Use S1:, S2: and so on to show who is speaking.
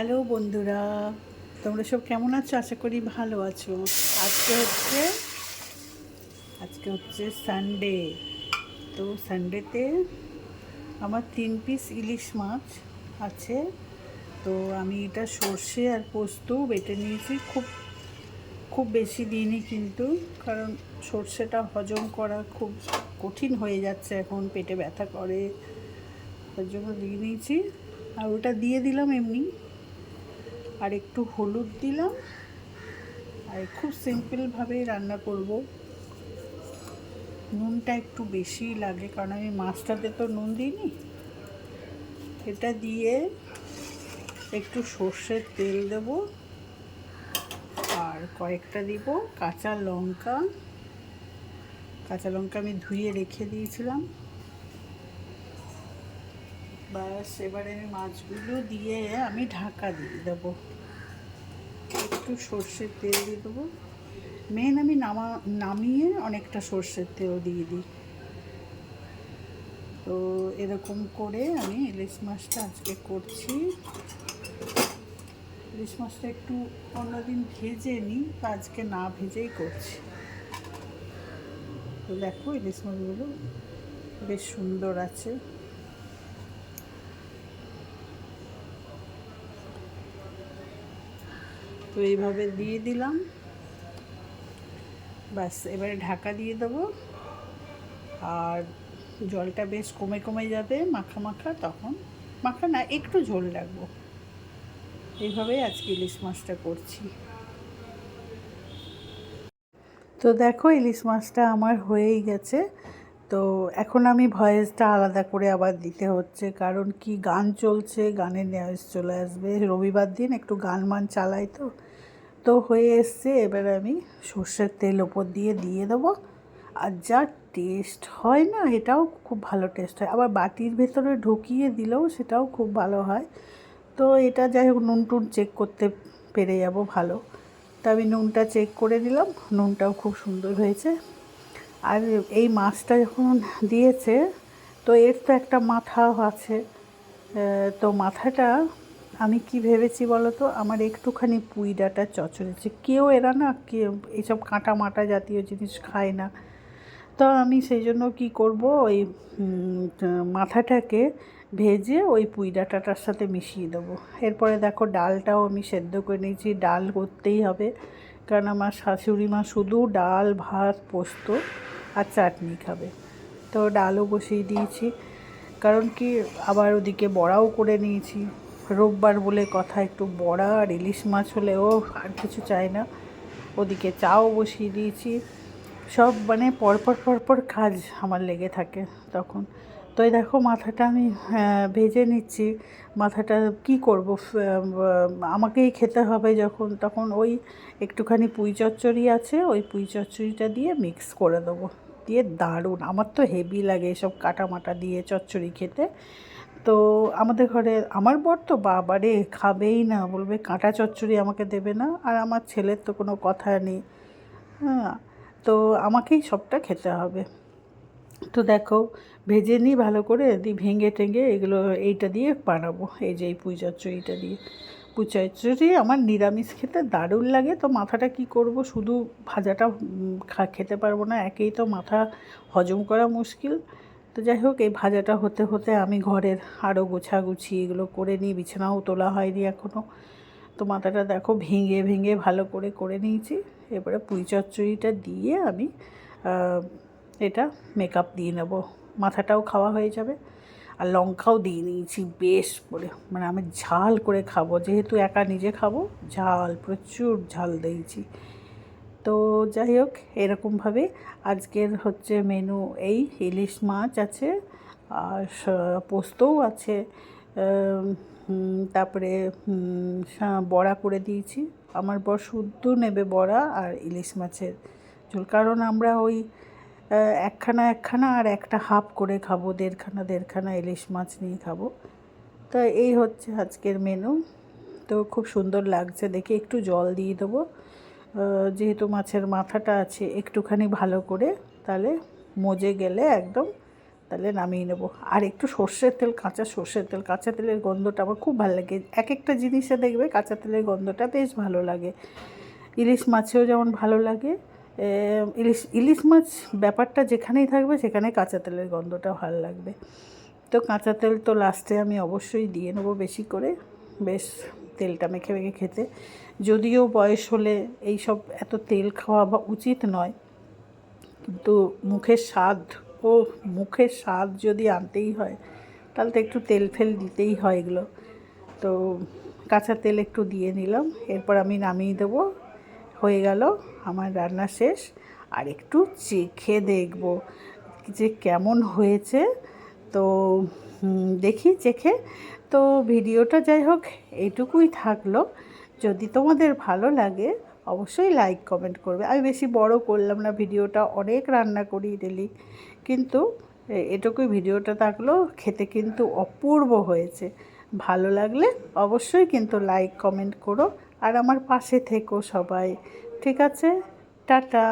S1: Hello বন্ধুরা, তোমরা সব কেমন আছো? আশা করি ভালো আছো। আজকে হচ্ছে আজকে হচ্ছে সানডে তো সানডেতে আমার তিন পিস ইলিশ মাছ আছে। তো আমি এটা সর্ষে আর পোস্ত বেটে নিয়েছি। খুব খুব বেশি দিইনি কিন্তু, কারণ সর্ষেটা হজম করা খুব কঠিন হয়ে যাচ্ছে এখন, পেটে ব্যথা করে। তার জন্য দিয়ে নিয়েছি। আর ওটা দিয়ে দিলাম এমনি। আর একটু হলুদ দিলাম। আর খুব সিম্পলভাবেই রান্না করব। নুনটা একটু বেশি লাগে, কারণ আমি মাছটাতে তো নুন দিইনি। এটা দিয়ে একটু সর্ষের তেল দেব। আর কয়েকটা দিব কাঁচা লঙ্কা। কাঁচা লঙ্কা আমি ধুয়ে রেখে দিয়েছিলাম। বাস এবারে আমি মাছগুলো দিয়ে আমি ঢাকা দিয়ে দেবো। একটু সর্ষের তেল দিয়ে দেবো। মেন আমি নামা, নামিয়ে অনেকটা সর্ষের তেল দিয়ে দিই। তো এরকম করে আমি ইলিশ মাছটা আজকে করছি। ইলিশ মাছটা একটু অন্যদিন ভেজে নিই, তো আজকে না ভেজেই করছি। তো দেখো ইলিশ মাছগুলো বেশ সুন্দর আছে। তো এইভাবে দিয়ে দিলাম। ব্যাস, এবারে ঢাকা দিয়ে দেবো। আর জলটা বেশ কমে কমে যাবে, মাখা মাখা তখন। মাখা না, একটু ঝোল রাখব। এইভাবেই আজকে ইলিশ মাছটা করছি। তো দেখো, ইলিশ মাছটা আমার হয়েই গেছে। তো এখন আমি ভয়েসটা আলাদা করে আবার দিতে হচ্ছে, কারণ কি গান চলছে, গানের নিউজ চলে আসবে। রবিবার দিন একটু গান মান চালাই তো। তো হয়ে এসছে, এবার আমি সর্ষের তেল ওপর দিয়ে দিয়ে দেবো। আর যা টেস্ট হয় না, এটাও খুব ভালো টেস্ট হয়। আবার বাটির ভেতরে ঢুকিয়ে দিলেও সেটাও খুব ভালো হয়। তো এটা যাই হোক, নুন টুন চেক করতে পেরে যাব ভালো। তা আমি নুনটা চেক করে দিলাম নুনটাও খুব সুন্দর হয়েছে। আর এই মাছটা যখন দিয়েছে, তো এর তো একটা মাথা আছে। তো মাথাটা আমি কি ভেবেছি বলো তো আমার একটুখানি পুঁই ডাটা চচড়েছে কেউ এরা না কে এইসব কাঁটা মাটা জাতীয় জিনিস খায় না। তো আমি সেই জন্য কী করব? ওই মাথাটাকে ভেজে ওই পুঁই ডাঁটাটার সাথে মিশিয়ে দেবো। এরপরে দেখো ডালটাও আমি সেদ্ধ করে নিয়েছি। ডাল করতেই হবে। কারণ আমার শাশুড়ি মা শুধু ডাল, ভাত, পোস্ত আর চাটনি খাবে। তো ডালও বসিয়ে দিয়েছি। কারণ কি আবার ওদিকে বড়াও করে নিয়েছি। রোববার বলে কথা একটু বড়া আর ইলিশ মাছ হলেও আর কিছু চাই না। ওদিকে চাও বসিয়ে দিয়েছি। সব মানে পরপর পরপর কাজ আমার লেগে থাকে তখন। তো এই দেখো মাথাটা আমি ভেজে নিচ্ছি। মাথাটা কি করব? আমাকেই খেতে হবে যখন, তখন ওই একটুখানি পুঁই চচ্চড়ি আছে, ওই পুঁই চচ্চড়িটা দিয়ে মিক্স করে দেবো। দিয়ে দারুণ। আমার তো হেভি লাগে এসব কাটা মাটা দিয়ে চচ্চড়ি খেতে। তো আমাদের ঘরে, আমার বর তো বাবারে খাবেই না, বলবে কাঁটা চচ্চড়ি আমাকে দেবে না, আর আমার ছেলের তো কোনো কথা নেই। হ্যাঁ তো আমাকেই সবটা খেতে হবে। তো দেখো, ভেজে নিই ভালো করে দিই ভেঙে টেঙে এগুলো এইটা দিয়ে বানাবো, এই যে এই পুঁই চচ্চড়িটা দিয়ে। পুঁই চচ্চড়ি আমার নিরামিষ খেতে দারুণ লাগে, তো মাথাটা কি করব? শুধু ভাজাটা খেতে পারব না, একেই তো মাথা হজম করা মুশকিল। তো যাই হোক, এই ভাজাটা হতে হতে আমি ঘরের আরও গোছাগুছি এগুলো করে নিই। বিছানাও তোলা হয়নি এখনও তো মাথাটা দেখো ভেঙে ভেঙে ভালো করে করে নিয়েছি। এবারে পুঁই চচ্চড়িটা দিয়ে আমি এটা মেকআপ দিয়ে নেব। মাথাটাও খাওয়া হয়ে যাবে। আর লঙ্কাও দিয়ে নিয়েছি বেশ করে। মানে আমি ঝাল করে খাব। যেহেতু একা নিজে খাব, ঝাল, প্রচুর ঝাল দিয়েছি। তো যাই হোক এরকমভাবে আজকের হচ্ছে মেনু এই ইলিশ মাছ আছে, আর পোস্তও আছে তারপরে বড়া করে দিয়েছি। আমার বর শুদ্ধ নেবে বড়া আর ইলিশ মাছের ঝোল। কারণ আমরা ওই একখানা একখানা আর একটা হাফ করে খাব, দেড়খানা দেড়খানা ইলিশ মাছ নিয়ে খাব। তা এই হচ্ছে আজকের মেনু তো খুব সুন্দর লাগছে দেখে। একটু জল দিয়ে দেবো। যেহেতু মাছের মাথাটা আছে একটুখানি ভালো করে, তাহলে মজে গেলে একদম তাহলে নামিয়ে নেব। আর একটু সর্ষের তেল, কাঁচা সর্ষের তেল, কাঁচা তেলের গন্ধটা আমার খুব ভালো লাগে। এক একটা জিনিসে দেখবে কাঁচা তেলের গন্ধটা বেশ ভালো লাগে। ইলিশ মাছেও যেমন ভালো লাগে ইলিশ ইলিশ মাছ ব্যাপারটা যেখানেই থাকবে সেখানে কাঁচা তেলের গন্ধটা ভালো লাগবে। তো কাঁচা তেল তো লাস্টে আমি অবশ্যই দিয়ে নেব বেশি করে। বেশ তেলটা মেখে মেখে খেতে। যদিও বয়স হলে এই সব এত তেল খাওয়া বা উচিত নয়, কিন্তু মুখের স্বাদ, ও মুখের স্বাদ যদি আনতেই হয়, তাহলে তো একটু তেল ফেল দিতেই হয় এগুলো। তো কাঁচা তেল একটু দিয়ে নিলাম, এরপর আমি নামিয়ে দেবো। হয়ে গেল আমার রান্না শেষ। আর একটু চেখে দেখব যে কেমন হয়েছে। তো দেখি চেখে। তো ভিডিওটা যাই হোক, এইটুকুই থাকল। যদি তোমাদের ভালো লাগে, অবশ্যই লাইক কমেন্ট করবে। আমি বেশি বড় করলাম না, ভিডিওটা অনেক রান্না করি ডেলি কিন্তু এটুকুই ভিডিওটা থাকল, খেতে কিন্তু অপূর্ব হয়েছে। ভালো লাগলে অবশ্যই কিন্তু লাইক কমেন্ট করো। আর আমার পাশে থেকো সবাই। ঠিক আছে? টাটা!